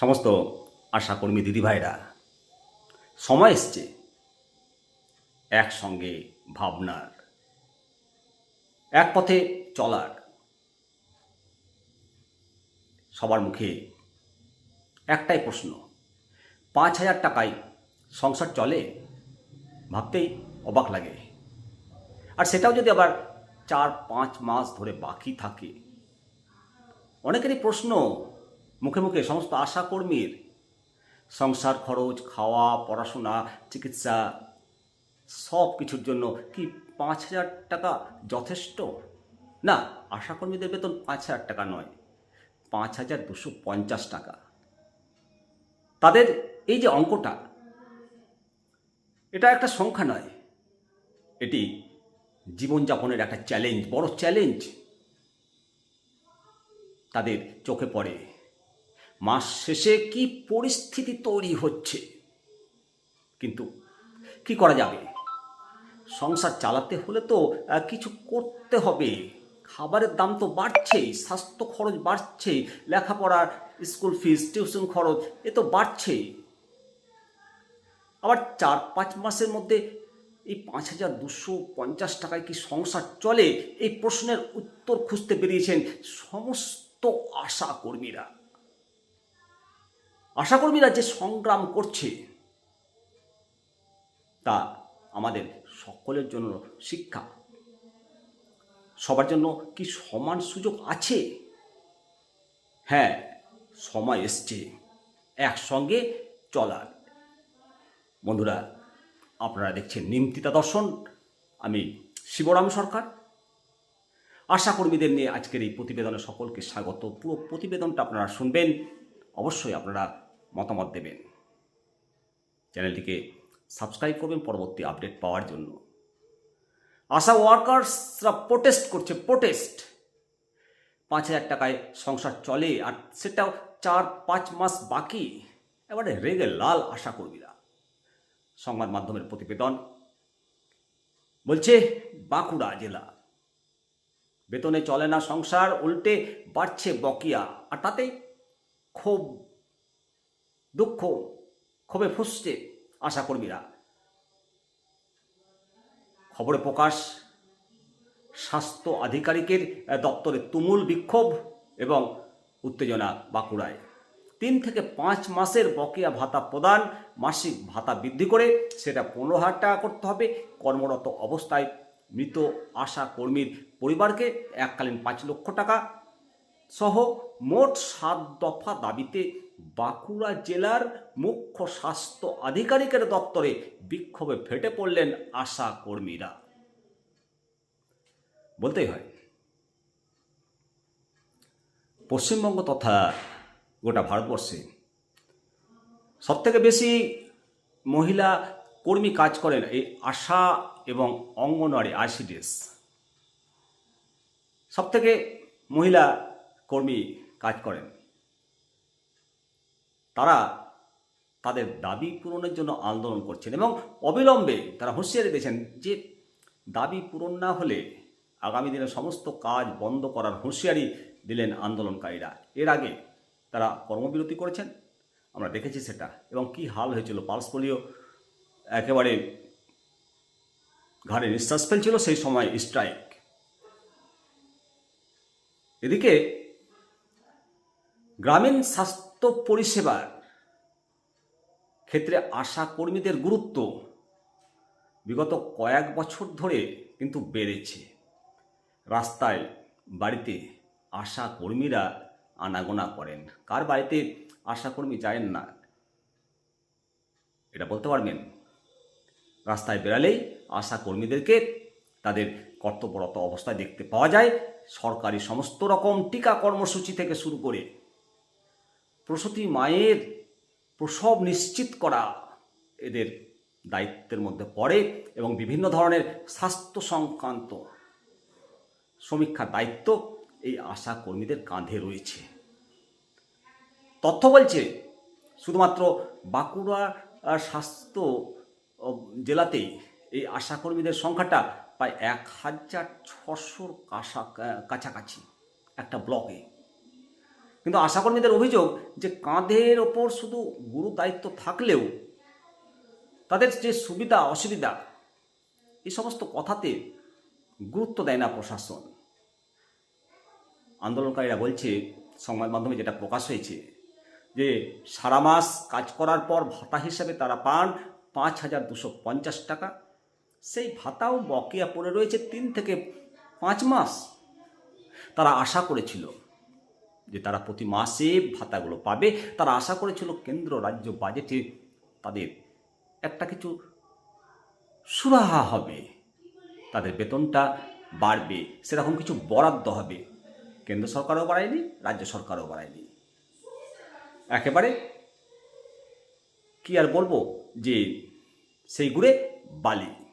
সমস্ত আশাকর্মী দিদিভাইরা, সময় এসছে একসঙ্গে ভাবনার এক পথে চলার। সবার মুখে একটাই প্রশ্ন, পাঁচ হাজার টাকায় সংসার চলে? ভাবতেই অবাক লাগে। আর সেটাও যদি আবার চার পাঁচ মাস ধরে বাকি থাকে, অনেকেরই প্রশ্ন মুখে মুখে সমস্ত আশাকর্মীর সংসার খরচ, খাওয়া, পড়াশোনা, চিকিৎসা সব কিছুর জন্য কি পাঁচ হাজার টাকা যথেষ্ট? না, আশাকর্মীদের বেতন পাঁচ হাজার টাকা নয়, পাঁচ হাজার দুশো পঞ্চাশ টাকা। তাদের এই যে অঙ্কটা, এটা একটা সংখ্যা নয়, এটি জীবনযাপনের একটা চ্যালেঞ্জ বড় চ্যালেঞ্জ তাদের চোখে পড়ে। মাস শেষে কি পরিস্থিতি তৈরি হচ্ছে? কিন্তু কি করা যাবে? সংসার চালাতে হলে তো কিছু করতে হবে। খাবারের দাম তো বাড়ছেই স্বাস্থ্য খরচ বাড়ছেই লেখাপড়ার স্কুল ফিস টিউশন খরচ, এ তো বাড়ছেই আবার চার পাঁচ মাসের মধ্যে এই পাঁচ হাজার দুশো পঞ্চাশ টাকায় কি সংসার চলে? এই প্রশ্নের উত্তর খুঁজতে বেরিয়েছেন সমস্ত আশাকর্মীরা আশাকর্মীরা যে সংগ্রাম করছে, তা আমাদের সকলের জন্য শিক্ষা। সবার জন্য কি সমান সুযোগ আছে? হ্যাঁ সময় এসছে, একসঙ্গে চলার। বন্ধুরা, আপনারা দেখছেন নিমতিতা দর্শন, আমি শিবরাম সরকার। আশাকর্মীদের নিয়ে আজকের এই প্রতিবেদনে সকলকে স্বাগত। পুরো প্রতিবেদনটা আপনারা শুনবেন। অবশ্যই আপনারা মতামত দেবেন। চ্যানেলটিকে সাবস্ক্রাইব করবেন পরবর্তী আপডেট পাওয়ার জন্য। আশা ওয়ার্কার্সরা প্রোটেস্ট করছে, প্রোটেস্ট। পাঁচ হাজার টাকায় সংসার চলে আর সেটাও চার পাঁচ মাস বাকি। এবারে রেগে লাল আশাকর্মীরা সংবাদ মাধ্যমের প্রতিবেদন বলছে, বাঁকুড়া জেলা। বেতনে চলে না, সংসার উল্টে বাড়ছে বকিয়া। আর তাতে ক্ষোভ দুঃখ, ক্ষোভে ফুসছে আশাকর্মীরা। খবরে প্রকাশ, স্বাস্থ্য আধিকারিকের দপ্তরে তুমুল বিক্ষোভ এবং উত্তেজনা বাঁকুড়ায়। তিন থেকে পাঁচ মাসের বকেয়া ভাতা প্রদান, মাসিক ভাতা বৃদ্ধি করে সেটা পনেরো হাজার টাকা করতে হবে। কর্মরত অবস্থায় মৃত আশা কর্মীর পরিবারকে এককালীন পাঁচ লক্ষ টাকা সহ মোট সাত দফা দাবিতে বাঁকুড়া জেলার মুখ্য স্বাস্থ্য আধিকারিকের দপ্তরে বিক্ষোভে ফেটে পড়লেন আশা কর্মীরা। বলতেই হয়, পশ্চিমবঙ্গ তথা গোটা ভারতবর্ষে সবথেকে বেশি মহিলা কর্মী কাজ করেন এই আশা এবং অঙ্গনওয়াড়ি, আইসিডিএস। সবথেকে মহিলা কর্মী কাজ করেন। তারা তাদের দাবি পূরণের জন্য আন্দোলন করছেন এবং অবিলম্বে তারা হুঁশিয়ারি দিয়েছেন যে দাবি পূরণ না হলে আগামী দিনে সমস্ত কাজ বন্ধ করার হুঁশিয়ারি দিলেন আন্দোলনকারীরা। এর আগে তারা কর্মবিরতি করেছেন, আমরা দেখেছি সেটা, এবং কি হাল হয়েছিল পালস পোলিও একেবারে ঘাড়ে নিঃশ্বাস ফেলছিল সেই সময় স্ট্রাইক এদিকে গ্রামীণ স্বাস্থ্য পরিষেবার ক্ষেত্রে আশা কর্মীদের গুরুত্ব বিগত কয়েক বছর ধরে কিন্তু বেড়েছে। রাস্তায়, বাড়িতে আশা কর্মীরা আনাগোনা করেন। কার বাড়িতে আশা কর্মী যায় না? এটা বলতে পারবেন? রাস্তায় বেরালেই আশা কর্মীদেরকে তাদের কর্তব্যরত অবস্থায় দেখতে পাওয়া যায়। সরকারি সমস্ত রকম টিকা কর্মসূচি থেকে শুরু করে প্রসূতি মায়ের প্রসব নিশ্চিত করা এদের দায়িত্বের মধ্যে পড়ে এবং বিভিন্ন ধরনের স্বাস্থ্য সংক্রান্ত সমীক্ষার দায়িত্ব এই আশা কর্মীদের কাঁধে রয়েছে। তথ্য বলছে, শুধুমাত্র বাঁকুড়া স্বাস্থ্য জেলাতেই এই আশাকর্মীদের সংখ্যাটা প্রায় এক হাজার ছশোর কাছা কাছাকাছি একটা ব্লকে। কিন্তু আশাকর্মীদের অভিযোগ যে কাঁধের ওপর শুধু গুরু দায়িত্ব থাকলেও তাদের যে সুবিধা, অসুবিধা এই সমস্ত কথাতে গুরুত্ব দেয় না প্রশাসন। আন্দোলনকারীরা বলছে, সংবাদ মাধ্যমে যেটা প্রকাশ হয়েছে, যে সারা মাস কাজ করার পর ভাতা হিসাবে তারা পান পাঁচ হাজার দুশো পঞ্চাশ টাকা। সেই ভাতাও বকেয়া পড়ে রয়েছে তিন থেকে পাঁচ মাস। তারা আশা করেছিল। যে তারা প্রতি মাসে ভাতাগুলো পাবে। তারা আশা করেছিল কেন্দ্র, রাজ্য বাজেটে তাদের একটা কিছু সুরাহা হবে। তাদের বেতনটা বাড়বে, সেরকম কিছু বরাদ্দ হবে। কেন্দ্র সরকারও বাড়ায়নি, রাজ্য সরকারও বাড়ায়নি। একেবারে কি আর বলব, যে সেই গুড়ে বালি।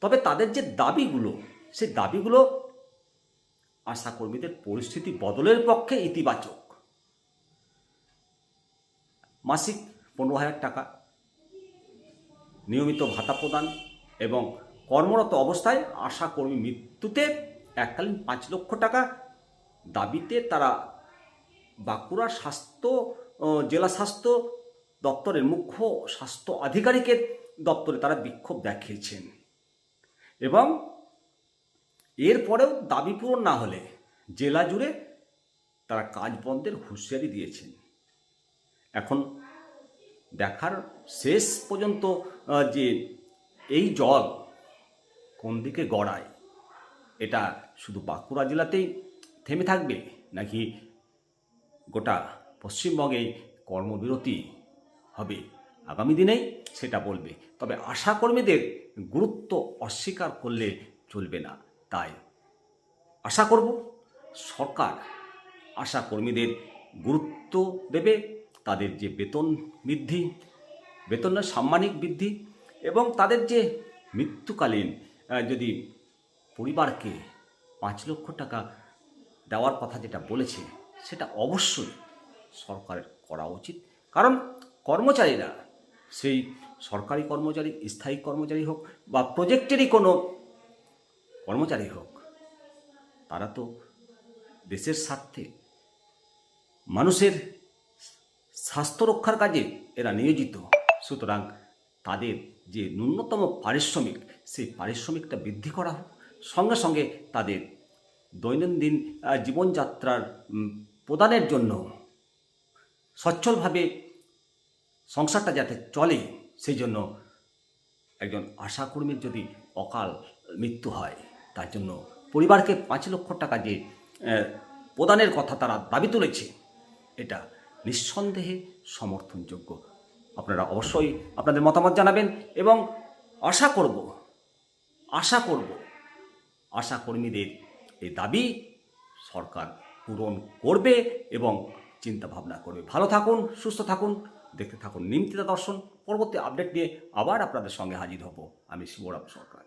তবে তাদের যে দাবিগুলো, সেই দাবিগুলো আশাকর্মীদের পরিস্থিতি বদলের পক্ষে ইতিবাচক। মাসিক পনেরো হাজার টাকা, নিয়মিত ভাতা প্রদান এবং কর্মরত অবস্থায় আশাকর্মী মৃত্যুতে এককালীন পাঁচ লক্ষ টাকা দাবিতে তারা বাঁকুড়া স্বাস্থ্য জেলা স্বাস্থ্য দপ্তরের মুখ্য স্বাস্থ্য আধিকারিকের দপ্তরে তারা বিক্ষোভ দেখিয়েছেন। এবং এরপরেও দাবি পূরণ না হলে জেলা জুড়ে তারা কাজ বন্ধের হুঁশিয়ারি দিয়েছেন। এখন দেখার শেষ পর্যন্ত যে এই জল কোন দিকে গড়ায়, এটা শুধু বাঁকুড়া জেলাতেই থেমে থাকবে নাকি গোটা পশ্চিমবঙ্গে কর্মবিরতি হবে আগামী দিনেই সেটা বলবে। তবে আশাকর্মীদের গুরুত্ব অস্বীকার করলে চলবে না। তাই আশা করব সরকার আশাকর্মীদের গুরুত্ব দেবে, তাদের যে বেতন বৃদ্ধি, বেতনের সাম্মানিক বৃদ্ধি এবং তাদের যে মৃত্যুকালীন যদি পরিবারকে পাঁচ লক্ষ টাকা দেওয়ার কথা যেটা বলেছে, সেটা অবশ্যই সরকারের করা উচিত। কারণ কর্মচারীরা, সেই সরকারি কর্মচারী, স্থায়ী কর্মচারী হোক বা প্রজেক্টেরই কোনো কর্মচারী হোক, তারা তো দেশের স্বার্থে, মানুষের স্বাস্থ্য রক্ষার কাজে এরা নিয়োজিত। সুতরাং তাদের যে ন্যূনতম পারিশ্রমিক, সেই পারিশ্রমিকটা বৃদ্ধি করা হোক। সঙ্গে সঙ্গে তাদের দৈনন্দিন জীবনযাত্রার প্রদানের জন্য সচ্ছলভাবে সংসারটা যাতে চলে, সেই জন্য একজন আশাকর্মীর যদি অকাল মৃত্যু হয়। তার জন্য পরিবারকে পাঁচ লক্ষ টাকা যে প্রদানের কথা তারা দাবি তুলেছে, এটা নিঃসন্দেহে সমর্থনযোগ্য। আপনারা অবশ্যই আপনাদের মতামত জানাবেন এবং আশা করব আশা করব আশাকর্মীদের এই দাবি সরকার পূরণ করবে এবং চিন্তা ভাবনা করবে। ভালো থাকুন, সুস্থ থাকুন, দেখতে থাকুন নিমতিতা দর্শন। পরবর্তী আপডেট নিয়ে আবার আপনাদের সঙ্গে হাজির হব আমি শিবরাম সরকার।